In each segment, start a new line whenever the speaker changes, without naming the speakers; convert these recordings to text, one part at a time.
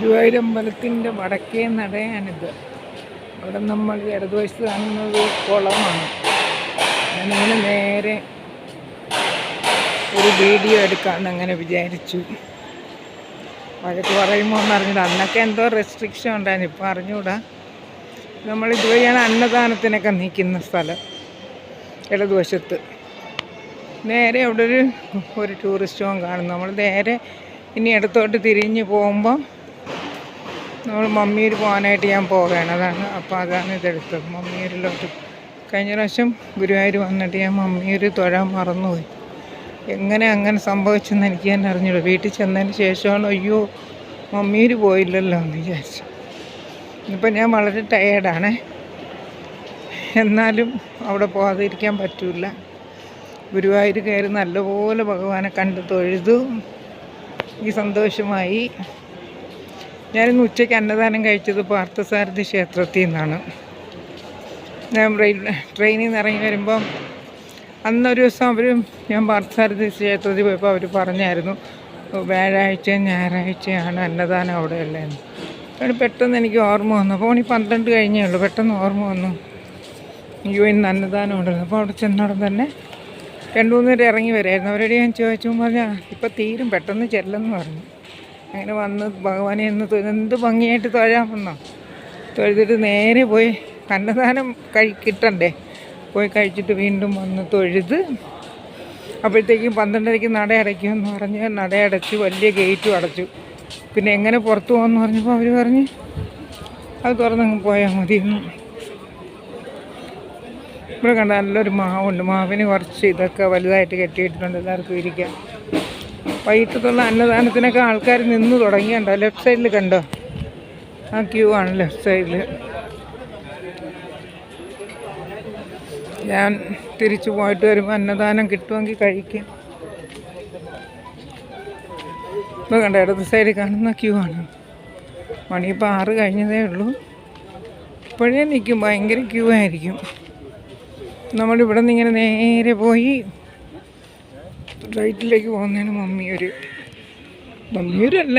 ഗുരുവായൂരമ്പലത്തിന്റെ വടക്കേ നടയാണിത്. അവിടെ നമ്മൾ ഇടതുവശത്ത് കാണുന്നത് കുളമാണ്. ഞാനിങ്ങനെ നേരെ ഒരു വീഡിയോ എടുക്കാമെന്ന് അങ്ങനെ വിചാരിച്ചു. വഴക്ക് പറയുമോ എന്ന് അറിഞ്ഞൂടാ. അന്നൊക്കെ എന്തോ റെസ്ട്രിക്ഷൻ ഉണ്ടായിരുന്നു. ഇപ്പം അറിഞ്ഞൂടാ. നമ്മൾ ഇതുവഴിയാണ് അന്നദാനത്തിനൊക്കെ നിൽക്കുന്ന സ്ഥലം ഇടതുവശത്ത്. നേരെ അവിടെ ഒരു ഒരു ടൂറിസ്റ്റ് ഹോം കാണും നമ്മൾ നേരെ ഇനി ഇടത്തോട്ട് തിരിഞ്ഞ് പോകുമ്പോൾ നമ്മൾ മമ്മിയൂർ പോകാനായിട്ട് ഞാൻ പോവുകയാണ്. അതാണ് അപ്പോൾ അതാണ് ഇതെടുത്തത്. മമ്മിയൂരിലോട്ട് കഴിഞ്ഞ പ്രാവശ്യം ഗുരുവായൂർ വന്നിട്ട് ഞാൻ മമ്മിയൂർ തൊഴാൻ മറന്നുപോയി. എങ്ങനെ അങ്ങനെ സംഭവിച്ചെന്ന് എനിക്ക് തന്നെ അറിഞ്ഞുള്ളൂ വീട്ടിൽ ചെന്നതിന് ശേഷമാണ് അയ്യോ മമ്മിയൂർ പോയില്ലല്ലോ എന്ന് വിചാരിച്ചു ഇപ്പം ഞാൻ വളരെ ടയേർഡാണ് എന്നാലും അവിടെ പോകാതിരിക്കാൻ പറ്റില്ല ഗുരുവായൂർ കയറി നല്ലപോലെ ഭഗവാനെ കണ്ട് തൊഴുതു. ഈ സന്തോഷമായി. ഞാനിന്ന് ഉച്ചയ്ക്ക് അന്നദാനം കഴിച്ചത് പാർത്ഥസാരഥി ക്ഷേത്രത്തിൽ നിന്നാണ്. ഞാൻ ട്രെയിനിൽ നിന്ന് ഇറങ്ങി വരുമ്പം അന്നൊരു ദിവസം അവർ ഞാൻ പാർത്ഥസാരഥി ക്ഷേത്രത്തിൽ പോയപ്പോൾ അവർ പറഞ്ഞായിരുന്നു വ്യാഴാഴ്ചയും ഞായറാഴ്ചയാണ് അന്നദാനം അവിടെ ഉള്ളതെന്ന് അപ്പോൾ പെട്ടെന്ന് എനിക്ക് ഓർമ്മ വന്നു. അപ്പോൾ ഈ പന്ത്രണ്ട് കഴിഞ്ഞേ ഉള്ളൂ. പെട്ടെന്ന് ഓർമ്മ വന്നു. അയ്യോ ഇന്ന് അന്നദാനം ഉണ്ടായിരുന്നു അപ്പോൾ അവിടെ ചെന്നോടൻ തന്നെ രണ്ട് മൂന്ന് പേര് ഇറങ്ങി വരായിരുന്നു. അവരോട് ഞാൻ ചോദിച്ചു പറഞ്ഞാൽ ഇപ്പം തീരും. പെട്ടെന്ന് ചെല്ലെന്ന് പറഞ്ഞു. അങ്ങനെ വന്ന് ഭഗവാനെ എന്ന് എന്ത് ഭംഗിയായിട്ട് തൊഴാൻ വന്നോ തൊഴുതിട്ട് നേരെ പോയി അന്നദാനം കഴി കിട്ടണ്ടേ. പോയി കഴിച്ചിട്ട് വീണ്ടും വന്ന് തൊഴുത് അപ്പോഴത്തേക്കും പന്ത്രണ്ടരയ്ക്ക് നട അടയ്ക്കുമെന്ന് പറഞ്ഞ് നട അടച്ചു വലിയ ഗേറ്റും അടച്ചു. പിന്നെ എങ്ങനെ പുറത്തു പോകുമെന്ന് പറഞ്ഞപ്പോൾ അവർ പറഞ്ഞ് അത് തുറന്നങ്ങ് പോയാൽ മതിയെന്ന് ഇവിടെ കണ്ട നല്ലൊരു മാവുണ്ട്. മാവിന് കുറച്ച് ഇതൊക്കെ വലുതായിട്ട് കെട്ടിയിട്ടുണ്ട് എല്ലാവർക്കും ഇരിക്കാം. വൈകിട്ടത്തുള്ള അന്നദാനത്തിനൊക്കെ ആൾക്കാർ നിന്ന് തുടങ്ങിയുണ്ടോ ലെഫ്റ്റ് സൈഡിൽ കണ്ടോ? ആ ക്യൂ ആണ് ലെഫ്റ്റ് സൈഡിൽ ഞാൻ തിരിച്ചു പോയിട്ട് വരുമ്പോൾ അന്നദാനം കിട്ടുമെങ്കിൽ കഴിക്കും. ഇപ്പോൾ കണ്ട ഇടത് സൈഡിൽ കാണുന്ന ക്യൂ ആണ്. മണിയിപ്പോൾ ആറ് കഴിഞ്ഞതേ ഉള്ളൂ. ഇപ്പോഴേ നിൽക്കും ഭയങ്കര ക്യൂ ആയിരിക്കും. നമ്മളിവിടെ നിന്ന് ഇങ്ങനെ നേരെ പോയി റൈറ്റിലേക്ക് പോകുന്നതിന് മമ്മിയൂർ മമ്മിയൂരല്ല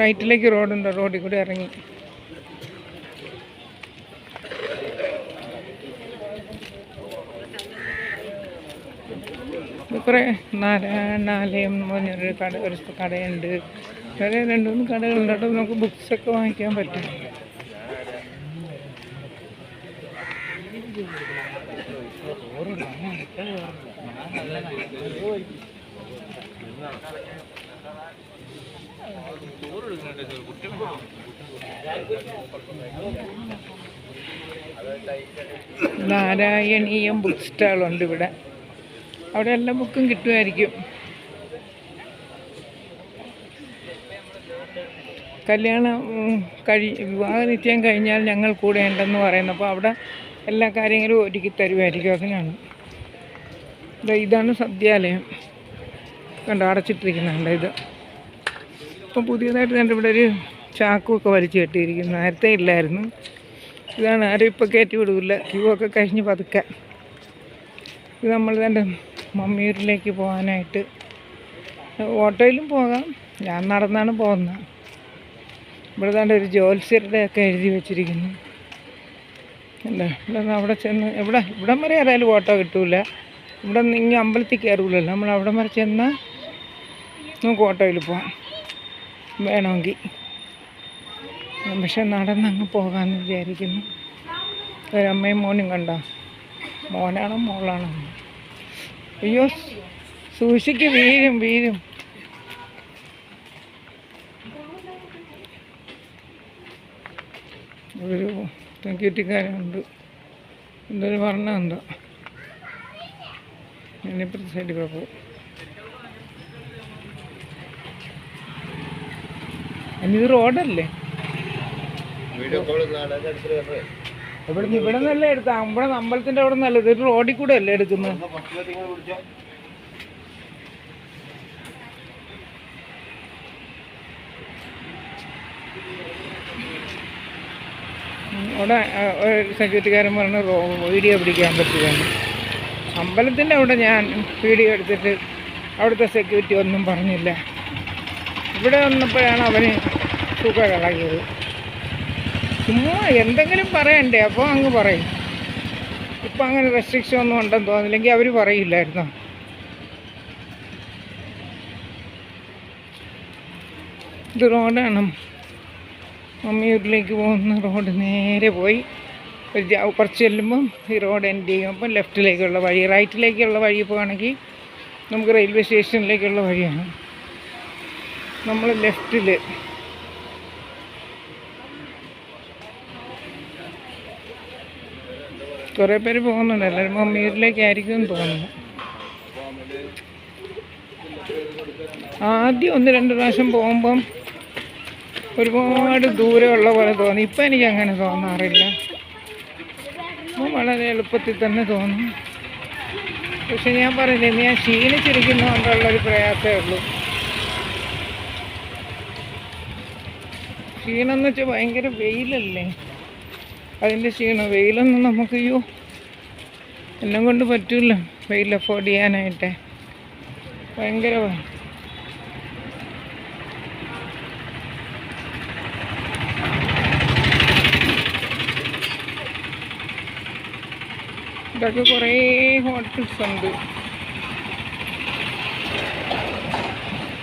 റൈറ്റിലേക്ക് റോഡുണ്ട് റോഡിൽ കൂടെ ഇറങ്ങി. കുറേ നാരായണാലയം എന്ന് പറഞ്ഞൊരു കട ഒരു കടയുണ്ട്. വേറെ രണ്ട് മൂന്ന് കടകളുണ്ട്. അവിടെ നമുക്ക് ബുക്സൊക്കെ വാങ്ങിക്കാൻ പറ്റും. നാരായണീയം ബുക്ക് സ്റ്റാളുണ്ട് ഇവിടെ. അവിടെ എല്ലാ ബുക്കും കിട്ടുമായിരിക്കും. കല്യാണം കഴി വിവാഹ നിശ്ചയം കഴിഞ്ഞാൽ ഞങ്ങൾ കൂടെ ഉണ്ടെന്ന് പറയുന്നു. അപ്പോൾ അവിടെ എല്ലാ കാര്യങ്ങളും ഒരുക്കി തരുമായിരിക്കും. അതിനാണ്. ഇതാണ് സദ്യാലയം. കണ്ടോ അടച്ചിട്ടിരിക്കുന്നുണ്ട് ഇത്. ഇപ്പം പുതിയതായിട്ട് കണ്ട് ഇവിടെ ഒരു ചാക്കുമൊക്കെ വലിച്ചു കെട്ടിയിരിക്കുന്നു. നേരത്തെ ഇല്ലായിരുന്നു. ഇതാണ് ആരും ഇപ്പോൾ കയറ്റി വിടില്ല ക്യൂ ഒക്കെ കഴിഞ്ഞ് പതുക്കെ. ഇത് നമ്മൾ തന്റെ മമ്മിയൂരിലേക്ക് പോകാനായിട്ട്. ഓട്ടോയിലും പോകാം. ഞാൻ നടന്നാണ് പോകുന്നത്. ഇവിടെ തന്നെ ഒരു ജോത്സ്യരുടെ ഒക്കെ എഴുതി വെച്ചിരിക്കുന്നു. എന്താ ഇവിടെ നിന്ന് അവിടെ ചെന്ന് ഇവിടെ ഇവിടം വരെ ഏതായാലും ഓട്ടോ കിട്ടൂല. ഇവിടെ നിന്ന് ഇങ്ങനെ അമ്പലത്തിൽ കയറൂലല്ലോ. നമ്മൾ അവിടം വരെ ചെന്നാൽ നമുക്ക് ഓട്ടോയിൽ പോവാം. വേണമെങ്കിൽ. പക്ഷെ നടന്നങ്ങ് പോകാമെന്ന് വിചാരിക്കുന്നു. ഒരമ്മയും മോനും കണ്ടോ? മോനാണോ മോളാണോ? അയ്യോ സൂക്ഷിക്ക് വീഴും വീഴും. ഒരു സെക്യൂരിറ്റിക്കാരുണ്ട് എന്തൊരു പറഞ്ഞ എന്തോ ഞാനിപ്പുറത്തെ സൈഡിൽ കൂടെ പോകും ഇത് റോഡല്ലേ? ഇവിടെ ഇവിടെ നിന്നല്ലേ എടുത്ത ഇവിടെ അമ്പലത്തിന്റെ അവിടെ നിന്നല്ലേ ഇതൊരു റോഡിൽ കൂടെ അല്ലേ എടുക്കുന്നത് അവിടെ സെക്യൂരിറ്റിക്കാരൻ പറഞ്ഞു റോ വീഡിയോ പിടിക്കാൻ പറ്റുകയാണ് അമ്പലത്തിന്റെ അവിടെ ഞാൻ വീഡിയോ എടുത്തിട്ട് അവിടുത്തെ സെക്യൂരിറ്റി ഒന്നും പറഞ്ഞില്ല. ഇവിടെ വന്നപ്പോഴാണ് അവന് സുഖം ഇളകിയത് ചുമ്മാ എന്തെങ്കിലും പറയണ്ടേ അപ്പോൾ അങ്ങ് പറയും. ഇപ്പം അങ്ങനെ റെസ്ട്രിക്ഷൻ ഒന്നും ഉണ്ടെന്ന് തോന്നില്ലെങ്കിൽ അവർ പറയില്ലായിരുന്നു? ഇത് റോഡാണ്. മമ്മിയൂരിലേക്ക് പോകുന്ന റോഡ് നേരെ പോയി. ഒരു കുറച്ച് ചെല്ലുമ്പം ഈ റോഡ് എൻഡ് ചെയ്യും. അപ്പം ലെഫ്റ്റിലേക്കുള്ള വഴി റൈറ്റിലേക്കുള്ള വഴി പോകുകയാണെങ്കിൽ നമുക്ക് റെയിൽവേ സ്റ്റേഷനിലേക്കുള്ള വഴിയാണ്. നമ്മൾ ലെഫ്റ്റിൽ കുറേ പേര് പോകുന്നുണ്ട്. എല്ലാവരും മമ്മിയൂരിലേക്കായിരിക്കും തോന്നുന്നു. ആദ്യം ഒന്ന് രണ്ട് പ്രാവശ്യം പോകുമ്പം ഒരുപാട് ദൂരമുള്ള പോലെ തോന്നി. ഇപ്പം എനിക്ക് അങ്ങനെ തോന്നാറില്ല. അപ്പം വളരെ എളുപ്പത്തിൽ തന്നെ തോന്നും. പക്ഷെ ഞാൻ പറഞ്ഞില്ലേ ഞാൻ ക്ഷീണിച്ചിരിക്കുന്നതുകൊണ്ടുള്ളൊരു പ്രയാസമേ ഉള്ളൂ. ക്ഷീണം എന്ന് വെച്ചാൽ ഭയങ്കര വെയിലല്ലേ? അതിന്റെ ക്ഷീണം വെയിലൊന്നും നമുക്ക് അയ്യോ എല്ലാം കൊണ്ട് പറ്റൂല വെയിൽ അഫോർഡ് ചെയ്യാനായിട്ട്. ഭയങ്കര ഇതൊക്കെ കുറേ ഹോട്ടൽസ് ഉണ്ട്.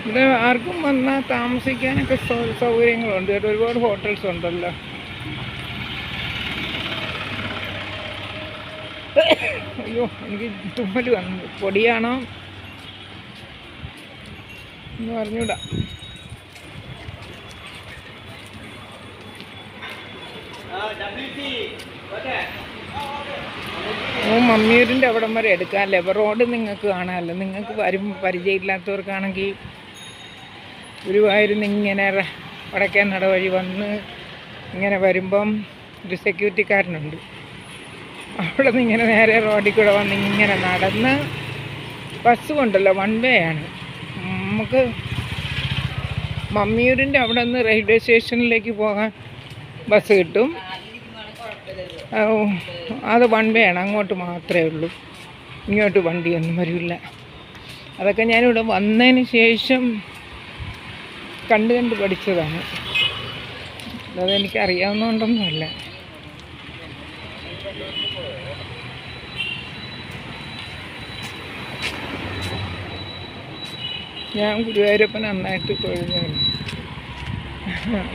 ഇവിടെ ആർക്കും വന്നാൽ താമസിക്കാനൊക്കെ സൗകര്യങ്ങളുണ്ട്. കേട്ടോ ഒരുപാട് ഹോട്ടൽസ് ഉണ്ടല്ലോ. അയ്യോ എനിക്ക് തുമ്മൽ വന്നു. പൊടിയാണോ? എന്ന് പറഞ്ഞൂടാ. ഓ മമ്മിയൂരിന്റെ അവിടം വരെ എടുക്കാമല്ലേ റോഡ് നിങ്ങൾക്ക് കാണാമല്ലോ. നിങ്ങൾക്ക് വരും പരിചയമില്ലാത്തവർക്കാണെങ്കിൽ ഗുരുവായൂരിൽ നിന്ന് ഇങ്ങനെ വടക്കേ നട വഴി വന്ന് ഇങ്ങനെ വരുമ്പം ഒരു സെക്യൂരിറ്റിക്കാരനുണ്ട്. അവിടെ നിന്ന് ഇങ്ങനെ നേരെ റോഡിൽ കൂടെ വന്ന് ഇങ്ങനെ നടന്ന് ബസ് കൊണ്ടല്ലോ വൺ വേ ആണ്. നമുക്ക് മമ്മിയൂരിന്റെ അവിടെ നിന്ന് റെയിൽവേ സ്റ്റേഷനിലേക്ക് പോകാൻ ബസ് കിട്ടും. അത് വൺ വേ ആണ് അങ്ങോട്ട് മാത്രമേ ഉള്ളൂ. ഇങ്ങോട്ട് വണ്ടിയൊന്നും വരില്ല. അതൊക്കെ ഞാനിവിടെ വന്നതിന് ശേഷം കണ്ട് കണ്ട് പഠിച്ചതാണ്. അതെനിക്ക് അറിയാവുന്നതുകൊണ്ടൊന്നുമല്ല. ഞാൻ ഗുരുവായൂരപ്പൻ നന്നായിട്ട് തൊഴുന്നു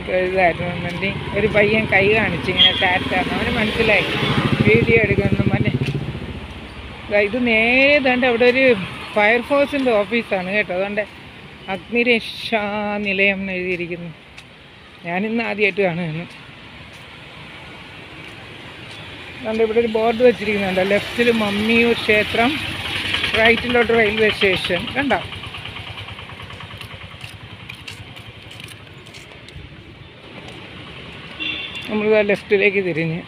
തൊഴുതായിരുന്നു. ഒരു പയ്യൻ കൈ കാണിച്ചു ഇങ്ങനെ ടാറ്റാണ് അവന് മനസ്സിലായി. വീഡിയോ എടുക്കുന്നു. മനെ ഇത് നേരെ തണ്ട് അവിടെ ഒരു ഫയർഫോഴ്സിന്റെ ഓഫീസാണ് കേട്ടോ. അതുകൊണ്ട് അഗ്നിരക്ഷാ നിലയം എന്ന് എഴുതിയിരിക്കുന്നു. ഞാനിന്ന് ആദ്യമായിട്ട് കാണുകയാണ് അതുകൊണ്ട് ഇവിടെ ഒരു ബോർഡ് വെച്ചിരിക്കുന്നുണ്ട്. ലെഫ്റ്റിൽ മമ്മിയൂർ ക്ഷേത്രം റൈറ്റിലോട്ട് റെയിൽവേ സ്റ്റേഷൻ. കണ്ടോ? നമ്മൾ ലെഫ്റ്റിലേക്ക് തിരിഞ്ഞ്.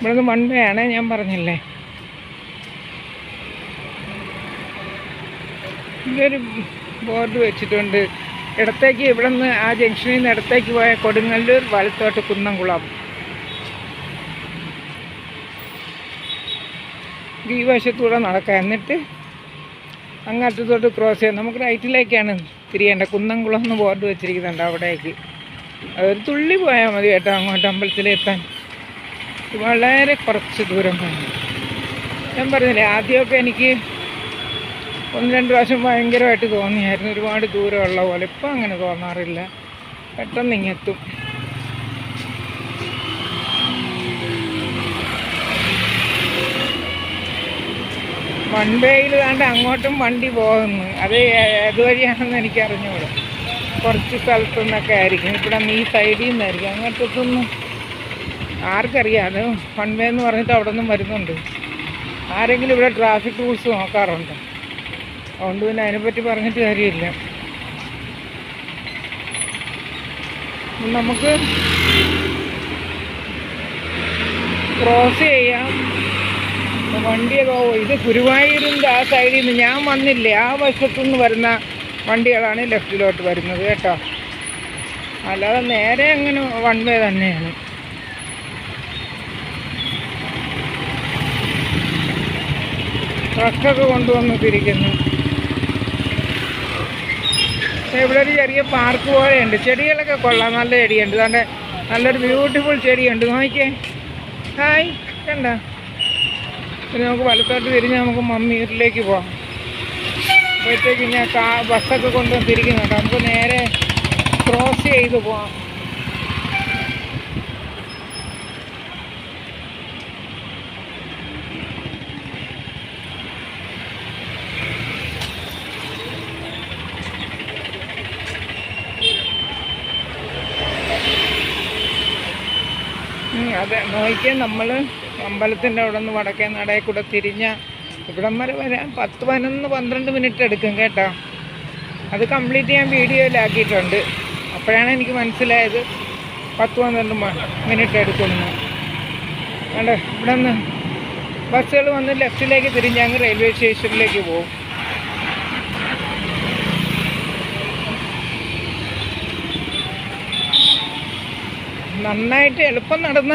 ഇവിടുന്ന് വൺ വേ ആണ് ഞാൻ പറഞ്ഞില്ലേ? ഇതൊരു ബോർഡ് വെച്ചിട്ടുണ്ട്. ഇടത്തേക്ക് ഇവിടെ നിന്ന് ആ ജംഗ്ഷനിൽ നിന്ന് ഇടത്തേക്ക് പോയ കൊടുങ്ങല്ലൂർ വലത്തോട്ട് കുന്നംകുളം. ഈ വശത്തൂടെ നടക്കാം. എന്നിട്ട് അങ്ങത്തോട്ട് ക്രോസ് ചെയ്യാം. നമുക്ക് റൈറ്റിലേക്കാണ് തിരിയേണ്ട കുന്നംകുളം എന്ന് ബോർഡ് വെച്ചിരിക്കുന്നുണ്ട് അവിടേക്ക്. അതൊരു തുള്ളി പോയാൽ മതി കേട്ടോ അങ്ങോട്ട് അമ്പലത്തിലെത്താൻ. വളരെ കുറച്ച് ദൂരം പോയി ഞാൻ പറഞ്ഞില്ലേ ആദ്യമൊക്കെ എനിക്ക് ഒന്ന് രണ്ട് പ്രാവശ്യം ഭയങ്കരമായിട്ട് തോന്നിയായിരുന്നു. ഒരുപാട് ദൂരമുള്ള പോലെ ഇപ്പം അങ്ങനെ തോന്നാറില്ല. പെട്ടെന്ന് ഇങ്ങെത്തും. വൺ വേയിൽ താണ്ട് അങ്ങോട്ടും വണ്ടി പോകുന്നു. അത് ഏതുവഴിയാണെന്ന് എനിക്ക് അറിഞ്ഞുകൂടാ കുറച്ച് സ്ഥലത്തു നിന്നൊക്കെ ആയിരിക്കും. ഇവിടെ ഈ സൈഡിൽ നിന്നായിരിക്കും അങ്ങോട്ടൊന്നും ആർക്കറിയാം. അത് വൺ വേ എന്ന് പറഞ്ഞിട്ട് അവിടെ നിന്നും വരുന്നുണ്ട്. ആരെങ്കിലും ഇവിടെ ട്രാഫിക് റൂൾസ് നോക്കാറുണ്ട്? അതുകൊണ്ട് പിന്നെ അതിനെപ്പറ്റി പറഞ്ഞിട്ട് കാര്യമില്ല. നമുക്ക് ക്രോസ് ചെയ്യാം. വണ്ടിയൊക്കെ ഇത് ഗുരുവായൂരിന്റെ ആ സൈഡിൽ നിന്ന് ഞാൻ വന്നില്ലേ? ആ വശത്തുനിന്ന് വരുന്ന വണ്ടികളാണ് ലെഫ്റ്റിലോട്ട് വരുന്നത് കേട്ടോ. അല്ലാതെ നേരെ അങ്ങനെ വൺ വേ തന്നെയാണ്. ട്രക്കൊക്കെ കൊണ്ടുവന്ന് തിരിക്കുന്നു. പക്ഷേ ഇവിടെ ഒരു ചെറിയ പാർക്ക് പോലെയുണ്ട്. ചെടികളൊക്കെ കൊള്ളാം. നല്ല ചെടിയുണ്ട്. അതുകൊണ്ട് നല്ലൊരു ബ്യൂട്ടിഫുൾ ചെടിയുണ്ട്. നോക്കിയേ ഹായ്. കണ്ട? പിന്നെ നമുക്ക് വലത്തോട്ട് തിരിഞ്ഞ് നമുക്ക് മമ്മീരിലേക്ക് പോവാം. അപ്പോഴത്തേക്ക് ഞാൻ കാ ബസ്സൊക്കെ കൊണ്ടുവന്ന് തിരിക്കുന്നുണ്ട് നമുക്ക് നേരെ ക്രോസ് ചെയ്ത് പോവാം. അതെ നോക്കിയാൽ നമ്മൾ അമ്പലത്തിന്റെ അവിടെ നിന്ന് വടക്കേ നടയിൽ കൂടെ തിരിഞ്ഞ ഇവിടം വരെ വരാൻ പത്ത് പതിനൊന്ന് പന്ത്രണ്ട് മിനിറ്റ് എടുക്കും കേട്ടോ. അത് കംപ്ലീറ്റ് ചെയ്യാൻ വീഡിയോയിലാക്കിയിട്ടുണ്ട്. അപ്പോഴാണ് എനിക്ക് മനസ്സിലായത് പത്ത് പന്ത്രണ്ട് മിനിറ്റ് എടുക്കുന്നു കണ്ടോ? ഇവിടെ നിന്ന് ബസ്സുകൾ വന്ന് ലെഫ്റ്റിലേക്ക് തിരിഞ്ഞ് അങ്ങ് റെയിൽവേ സ്റ്റേഷനിലേക്ക് പോകും. നന്നായിട്ട് എളുപ്പം നടന്ന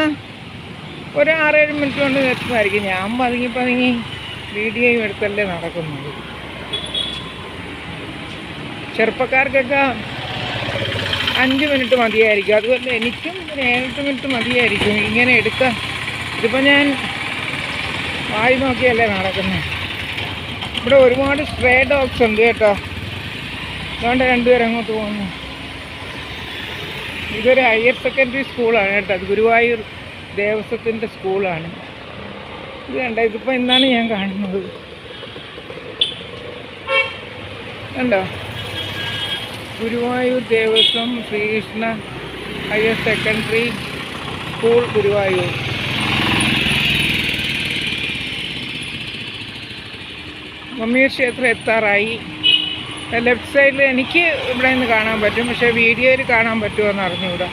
ഒരു ആറേഴ് മിനിറ്റ് കൊണ്ട് എത്തുന്നതായിരിക്കും ഞാൻ പതുങ്ങി പതുങ്ങി വീഡിയോയും എടുത്തല്ലേ നടക്കുന്നത്. ചെറുപ്പക്കാർക്കൊക്കെ അഞ്ച് മിനിറ്റ് മതിയായിരിക്കും. അതുപോലെ എനിക്കും ഒരു ഏഴെട്ട് മിനിറ്റ് മതിയായിരിക്കും ഇങ്ങനെ എടുക്കാം ഇതിപ്പോൾ ഞാൻ വായി നോക്കിയല്ലേ നടക്കുന്നത് ഇവിടെ ഒരുപാട് സ്ട്രേ ഡോഗ്സ് ഉണ്ട് കേട്ടോ. അതുകൊണ്ട് രണ്ടുപേരും അങ്ങോട്ട് പോകുന്നു ഇതൊരു ഹയർ സെക്കൻഡറി സ്കൂളാണ് കേട്ടോ. അത് ഗുരുവായൂർ ദേവസ്വത്തിന്റെ സ്കൂളാണ് ഇത് കണ്ട? ഇതിപ്പോൾ ഇന്നാണ് ഞാൻ കാണുന്നത്. കണ്ടോ? Guruvayur Devaswom Sreekrishna higher secondary school Guruvayur. Mammiyur ക്ഷേത്രം എത്താറായി. ലെഫ്റ്റ് സൈഡിൽ എനിക്ക് ഇവിടെ നിന്ന് കാണാൻ പറ്റും. പക്ഷേ വീഡിയോയിൽ കാണാൻ പറ്റുമോ എന്ന് അറിഞ്ഞുകൂടാ.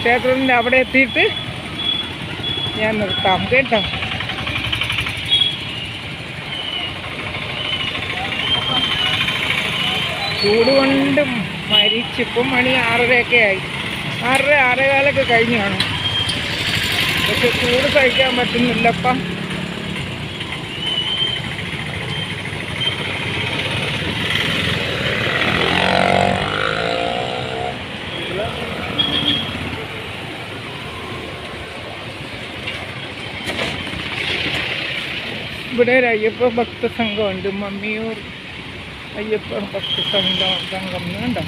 ക്ഷേത്രത്തിന്റെ അവിടെ എത്തിയിട്ട് ഞാൻ നിർത്താം കേട്ടോ. ചൂട് കൊണ്ട് മരിച്ചിപ്പം മണി ആറരയൊക്കെ ആയി. ആറര ആറേകാലൊക്കെ കഴിഞ്ഞു കാണും. പക്ഷെ ചൂട് സഹിക്കാൻ പറ്റുന്നില്ലപ്പം. ഇവിടെ ഒരു അയ്യപ്പ ഭക്ത സംഘമുണ്ട് മമ്മിയൂർ അയ്യപ്പ ഭക്ത സംഘം സംഘം കണ്ടോ?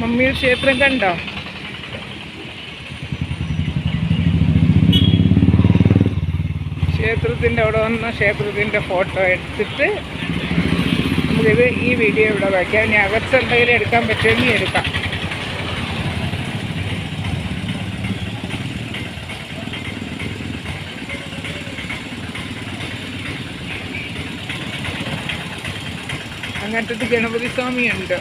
മമ്മിയൂർ ക്ഷേത്രം കണ്ടോ? ക്ഷേത്രത്തിന്റെ അവിടെ വന്ന ക്ഷേത്രത്തിന്റെ ഫോട്ടോ എടുത്തിട്ട് നമുക്കിത് ഈ വീഡിയോ ഇവിടെ വയ്ക്കാം ഇനി അകത്തുണ്ടെങ്കിൽ എടുക്കാൻ പറ്റുമെങ്കിൽ എടുക്കാം. അങ്ങനത്തെ ഗണപതി സ്വാമിയുണ്ട്